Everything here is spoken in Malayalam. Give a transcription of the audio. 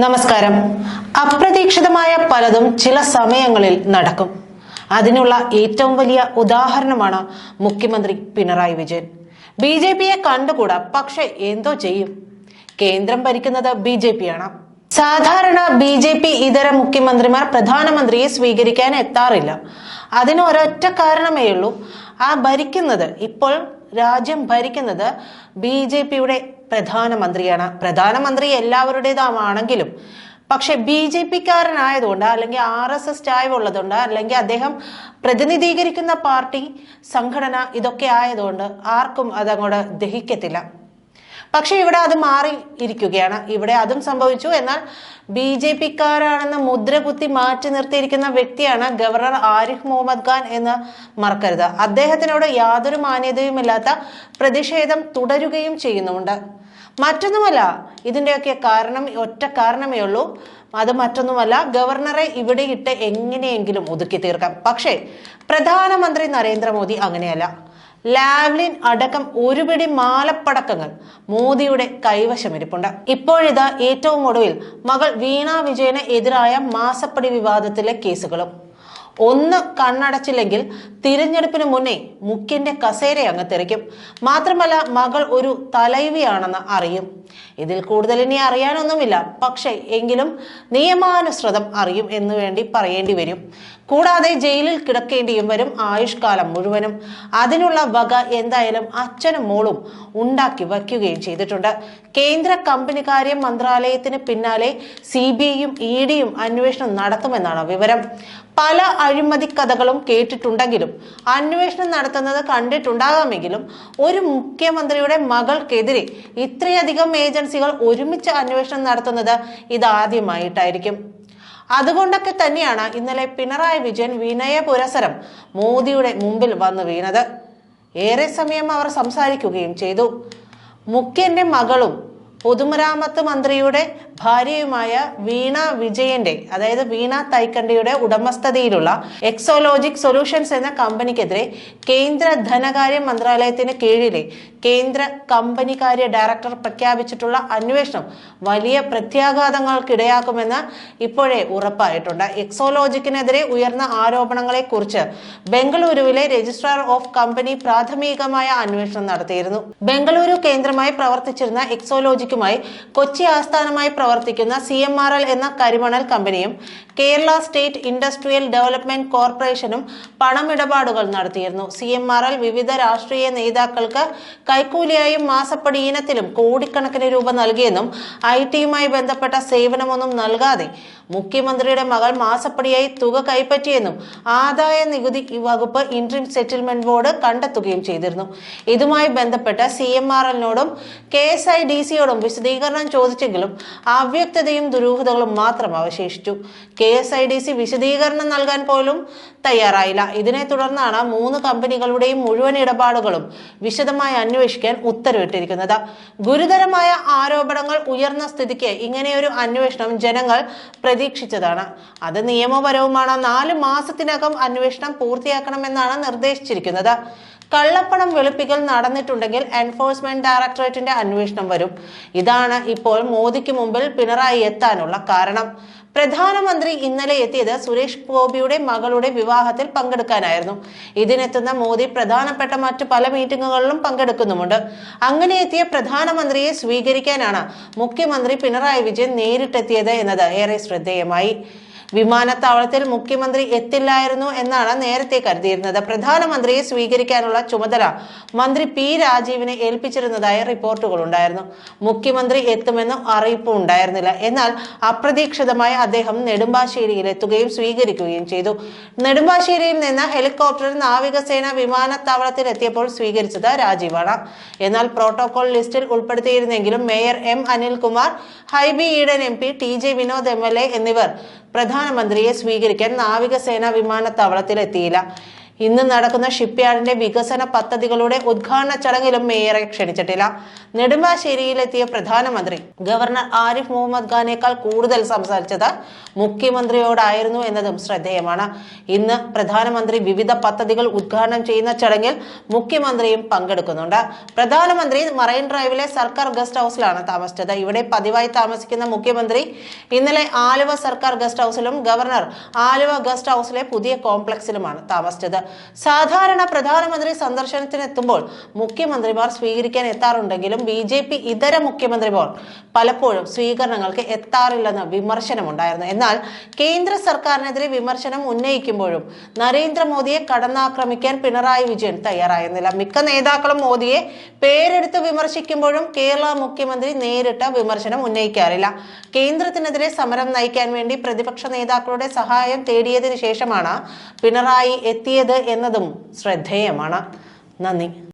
നമസ്കാരം. അപ്രതീക്ഷിതമായ പലതും ചില സമയങ്ങളിൽ നടക്കും. അതിനുള്ള ഏറ്റവും വലിയ ഉദാഹരണമാണ് മുഖ്യമന്ത്രി പിണറായി വിജയൻ. ബി ജെ പിയെ കണ്ടുകൂടാ പക്ഷെ എന്തോ ചെയ്യും. കേന്ദ്രം ഭരിക്കുന്നത് ബി ജെ പിയാണ്. സാധാരണ ബി ജെ പി ഇതര മുഖ്യമന്ത്രിമാർ പ്രധാനമന്ത്രിയെ സ്വീകരിക്കാൻ എത്താറില്ല. അതിന് ഒരൊറ്റ കാരണമേ ഉള്ളൂ. ആ ഭരിക്കുന്നത് ഇപ്പോൾ രാജ്യം ഭരിക്കുന്നത് ബി ജെ പിയുടെ പ്രധാനമന്ത്രിയാണ്. പ്രധാനമന്ത്രി എല്ലാവരുടേതാണെങ്കിലും പക്ഷെ ബി ജെ പിക്കാരനായതുകൊണ്ട് അല്ലെങ്കിൽ ആർ എസ് എസ് ചായവുള്ളതുകൊണ്ട് അല്ലെങ്കിൽ അദ്ദേഹം പ്രതിനിധീകരിക്കുന്ന പാർട്ടി സംഘടന ഇതൊക്കെ ആയതുകൊണ്ട് ആർക്കും അതങ്ങോട്ട് ദഹിക്കത്തില്ല. പക്ഷെ ഇവിടെ അത് മാറി ഇരിക്കുകയാണ്. ഇവിടെ അതും സംഭവിച്ചു. എന്നാൽ ബി ജെ പിക്കാരാണെന്ന് മുദ്ര കുത്തി മാറ്റി നിർത്തിയിരിക്കുന്ന വ്യക്തിയാണ് ഗവർണർ ആരിഫ് മുഹമ്മദ് ഖാൻ എന്ന് മറക്കരുത്. അദ്ദേഹത്തിനോട് യാതൊരു മാന്യതയുമില്ലാത്ത പ്രതിഷേധം തുടരുകയും ചെയ്യുന്നുമുണ്ട്. മറ്റൊന്നുമല്ല ഇതിന്റെയൊക്കെ കാരണം ഒറ്റ കാരണമേ ഉള്ളൂ. അത് മറ്റൊന്നുമല്ല ഗവർണറെ ഇവിടെ ഇട്ട് എങ്ങനെയെങ്കിലും ഒതുക്കി തീർക്കാം. പക്ഷേ പ്രധാനമന്ത്രി നരേന്ദ്രമോദി അങ്ങനെയല്ല. ലാവ്ലിൻ അടക്കം ഒരുപിടി മാലപ്പടക്കങ്ങൾ മോദിയുടെ കൈവശമിരിപ്പുണ്ട്. ഇപ്പോഴിതാ ഏറ്റവും ഒടുവിൽ മകൾ വീണ വിജയന് എതിരായ മാസപ്പടി വിവാദത്തിലെ കേസുകളും. ഒന്ന് കണ്ണടച്ചില്ലെങ്കിൽ തിരഞ്ഞെടുപ്പിന് മുന്നേ മുക്കിന്റെ കസേര അങ്ങ് തെറിക്കും. മാത്രമല്ല മകൾ ഒരു തലൈവിയാണെന്ന് അറിയും. ഇതിൽ കൂടുതൽ ഇനി അറിയാനൊന്നുമില്ല. പക്ഷേ എങ്കിലും നിയമാനുസൃതം അറിയും എന്ന് വേണ്ടി പറയേണ്ടി വരും. കൂടാതെ ജയിലിൽ കിടക്കേണ്ടിയും വരും ആയുഷ്കാലം മുഴുവനും. അതിനുള്ള വക എന്തായാലും അച്ഛനും മോളും ഉണ്ടാക്കി വയ്ക്കുകയും ചെയ്തിട്ടുണ്ട്. കേന്ദ്ര കമ്പനികാര്യ മന്ത്രാലയത്തിന് പിന്നാലെ സി ബി ഐയും ഇ ഡിയും അന്വേഷണം നടത്തുമെന്നാണ് വിവരം. പല അഴിമതി കഥകളും കേട്ടിട്ടുണ്ടെങ്കിലും അന്വേഷണം നടത്തുന്നത് കണ്ടിട്ടുണ്ടാകാമെങ്കിലും ഒരു മുഖ്യമന്ത്രിയുടെ മകൾക്കെതിരെ ഇത്രയധികം ഏജൻസികൾ ഒരുമിച്ച് അന്വേഷണം നടത്തുന്നത് ഇതാദ്യമായിട്ടായിരിക്കും. അതുകൊണ്ടൊക്കെ തന്നെയാണ് ഇന്നലെ പിണറായി വിജയൻ വിനയ പുരസരം മോദിയുടെ മുമ്പിൽ വന്ന് വീണത്. ഏറെ സമയം അവർ സംസാരിക്കുകയും ചെയ്തു. മുഖ്യന്റെ മകളും പൊതുമരാമത്ത് മന്ത്രിയുടെ ഭാര്യയുമായ വീണ വിജയന്റെ അതായത് വീണ തൈക്കണ്ടിയുടെ ഉടമസ്ഥതയിലുള്ള എക്സോലോജിക് സൊല്യൂഷൻസ് എന്ന കമ്പനിക്കെതിരെ കേന്ദ്ര ധനകാര്യ മന്ത്രാലയത്തിന് കീഴിലെ കേന്ദ്ര കമ്പനികാര്യ ഡയറക്ടർ പ്രഖ്യാപിച്ചിട്ടുള്ള അന്വേഷണം വലിയ പ്രത്യാഘാതങ്ങൾക്കിടയാക്കുമെന്ന് ഇപ്പോഴേ ഉറപ്പായിട്ടുണ്ട്. എക്സോലോജിക്കിനെതിരെ ഉയർന്ന ആരോപണങ്ങളെ കുറിച്ച് ബംഗളൂരുവിലെ രജിസ്ട്രാർ ഓഫ് കമ്പനി പ്രാഥമികമായ അന്വേഷണം നടത്തിയിരുന്നു. ബംഗളൂരു കേന്ദ്രമായി പ്രവർത്തിച്ചിരുന്ന എക്സോലോജിക്കുമായി കൊച്ചി ആസ്ഥാനമായി പ്രവർത്തിക്കുന്ന സി എന്ന കരിമണൽ കമ്പനിയും കേരള സ്റ്റേറ്റ് ഇൻഡസ്ട്രിയൽ ഡെവലപ്മെന്റ് കോർപ്പറേഷനും പണമിടപാടുകൾ നടത്തിയിരുന്നു. സി എം ആർ എൽ വിവിധ രാഷ്ട്രീയ നേതാക്കൾക്ക് കൈക്കൂലിയായും മാസപ്പടി ഇനത്തിലും കോടിക്കണക്കിന് രൂപ നൽകിയെന്നും ഐ ടിയുമായി ബന്ധപ്പെട്ട സേവനമൊന്നും നൽകാതെ മുഖ്യമന്ത്രിയുടെ മകൾ മാസപ്പടിയായി തുക കൈപ്പറ്റിയെന്നും ആദായ നികുതി വകുപ്പ് ഇൻട്രീം സെറ്റിൽമെന്റ് ബോർഡ് കണ്ടെത്തുകയും ചെയ്തിരുന്നു. ഇതുമായി ബന്ധപ്പെട്ട് സി എം ആർ എല്ലിനോടും കെ എസ് ഐ ഡി സിയോടും വിശദീകരണം ചോദിച്ചെങ്കിലും അവ്യക്തതയും ദുരൂഹതകളും മാത്രം അവശേഷിച്ചു. K S I D C വിശദീകരണം നൽകാൻ പോലും തയ്യാറായില്ല. ഇതിനെ തുടർന്നാണ് മൂന്ന് കമ്പനികളുടെയും മുഴുവൻ ഇടപാടുകളും വിശദമായി അന്വേഷിക്കാൻ ഉത്തരവിട്ടിരിക്കുന്നത്. ഗുരുതരമായ ആരോപണങ്ങൾ ഉയർന്ന സ്ഥിതിക്ക് ഇങ്ങനെയൊരു അന്വേഷണം ജനങ്ങൾ പ്രതീക്ഷിച്ചതാണ്. അത് നിയമപരവുമാണ്. നാല് മാസത്തിനകം അന്വേഷണം പൂർത്തിയാക്കണമെന്നാണ് നിർദ്ദേശിച്ചിരിക്കുന്നത്. കള്ളപ്പണം വെളുപ്പിക്കൽ നടന്നിട്ടുണ്ടെങ്കിൽ എൻഫോഴ്സ്മെന്റ് ഡയറക്ടറേറ്റിന്റെ അന്വേഷണം വരും. ഇതാണ് ഇപ്പോൾ മോദിക്ക് മുമ്പിൽ പിണറായി എത്താനുള്ള കാരണം. പ്രധാനമന്ത്രി ഇന്നലെ എത്തിയത് സുരേഷ് ഗോപിയുടെ മകളുടെ വിവാഹത്തിൽ പങ്കെടുക്കാനായിരുന്നു. ഇതിനെത്തുന്ന മോദി പ്രധാനപ്പെട്ട മറ്റു പല മീറ്റിംഗുകളിലും പങ്കെടുക്കുന്നുമുണ്ട്. അങ്ങനെ എത്തിയ പ്രധാനമന്ത്രിയെ സ്വീകരിക്കാനാണ് മുഖ്യമന്ത്രി പിണറായി വിജയൻ നേരിട്ടെത്തിയത് എന്നത് ഏറെ ശ്രദ്ധേയമായി. വിമാനത്താവളത്തിൽ മുഖ്യമന്ത്രി എത്തില്ലായിരുന്നു എന്നാണ് നേരത്തെ കരുതിയിരുന്നത്. പ്രധാനമന്ത്രിയെ സ്വീകരിക്കാനുള്ള ചുമതല മന്ത്രി പി രാജീവിനെ ഏൽപ്പിച്ചിരുന്നതായ റിപ്പോർട്ടുകളുണ്ടായിരുന്നു മുഖ്യമന്ത്രി എത്തുമെന്നും അറിയിപ്പും ഉണ്ടായിരുന്നില്ല. എന്നാൽ അപ്രതീക്ഷിതമായി അദ്ദേഹം നെടുമ്പാശ്ശേരിയിൽ എത്തുകയും സ്വീകരിക്കുകയും ചെയ്തു. നെടുമ്പാശ്ശേരിയിൽ നിന്ന് ഹെലികോപ്റ്ററിൽ നാവികസേന വിമാനത്താവളത്തിൽ എത്തിയപ്പോൾ സ്വീകരിച്ചത് രാജീവാണ്. എന്നാൽ പ്രോട്ടോകോൾ ലിസ്റ്റിൽ ഉൾപ്പെടുത്തിയിരുന്നെങ്കിലും mayor M Anilkumar Hibi Eden M P T J Vinod M L A എന്നിവർ പ്രധാനമന്ത്രിയെ സ്വീകരിക്കാൻ നാവികസേന വിമാനത്താവളത്തിൽ എത്തിയില്ല ഇന്ന് നടക്കുന്ന ഷിപ്പ്യാർഡിന്റെ വികസന പദ്ധതികളുടെ ഉദ്ഘാടന ചടങ്ങിലും മേയറെ ക്ഷണിച്ചിട്ടില്ല. നെടുമ്പാശ്ശേരിയിലെത്തിയ പ്രധാനമന്ത്രി ഗവർണർ ആരിഫ് മുഹമ്മദ് ഖാനേക്കാൾ കൂടുതൽ സംസാരിച്ചത് മുഖ്യമന്ത്രിയോടായിരുന്നു എന്നതും ശ്രദ്ധേയമാണ്. ഇന്ന് പ്രധാനമന്ത്രി വിവിധ പദ്ധതികൾ ഉദ്ഘാടനം ചെയ്യുന്ന ചടങ്ങിൽ മുഖ്യമന്ത്രിയും പങ്കെടുക്കുന്നുണ്ട്. പ്രധാനമന്ത്രി മറൈൻ ഡ്രൈവിലെ സർക്കാർ ഗസ്റ്റ് ഹൗസിലാണ് താമസിച്ചത്. ഇവിടെ പതിവായി താമസിക്കുന്ന മുഖ്യമന്ത്രി ഇന്നലെ ആലുവ സർക്കാർ ഗസ്റ്റ് ഹൗസിലും ഗവർണർ ആലുവ ഗസ്റ്റ് ഹൗസിലെ പുതിയ കോംപ്ലക്സിലുമാണ് താമസിച്ചത്. സാധാരണ പ്രധാനമന്ത്രി സന്ദർശനത്തിനെത്തുമ്പോൾ മുഖ്യമന്ത്രിമാർ സ്വീകരിക്കാൻ എത്താറുണ്ടെങ്കിലും ബി ജെ പി ഇതര മുഖ്യമന്ത്രിമാർ പലപ്പോഴും സ്വീകരണങ്ങൾക്ക് എത്താറില്ലെന്ന് വിമർശനമുണ്ടായിരുന്നു. എന്നാൽ കേന്ദ്ര സർക്കാരിനെതിരെ വിമർശനം ഉന്നയിക്കുമ്പോഴും നരേന്ദ്രമോദിയെ കടന്നാക്രമിക്കാൻ പിണറായി വിജയൻ തയ്യാറായിരുന്നില്ല. മിക്ക നേതാക്കളും മോദിയെ പേരെടുത്ത് വിമർശിക്കുമ്പോഴും കേരള മുഖ്യമന്ത്രി നേരിട്ട് വിമർശനം ഉന്നയിക്കാറില്ല. കേന്ദ്രത്തിനെതിരെ സമരം നയിക്കാൻ വേണ്ടി പ്രതിപക്ഷ നേതാക്കളുടെ സഹായം തേടിയതിനു ശേഷമാണ് പിണറായി എത്തിയത് എന്നതും ശ്രദ്ധേയമാണ്. നന്ദി.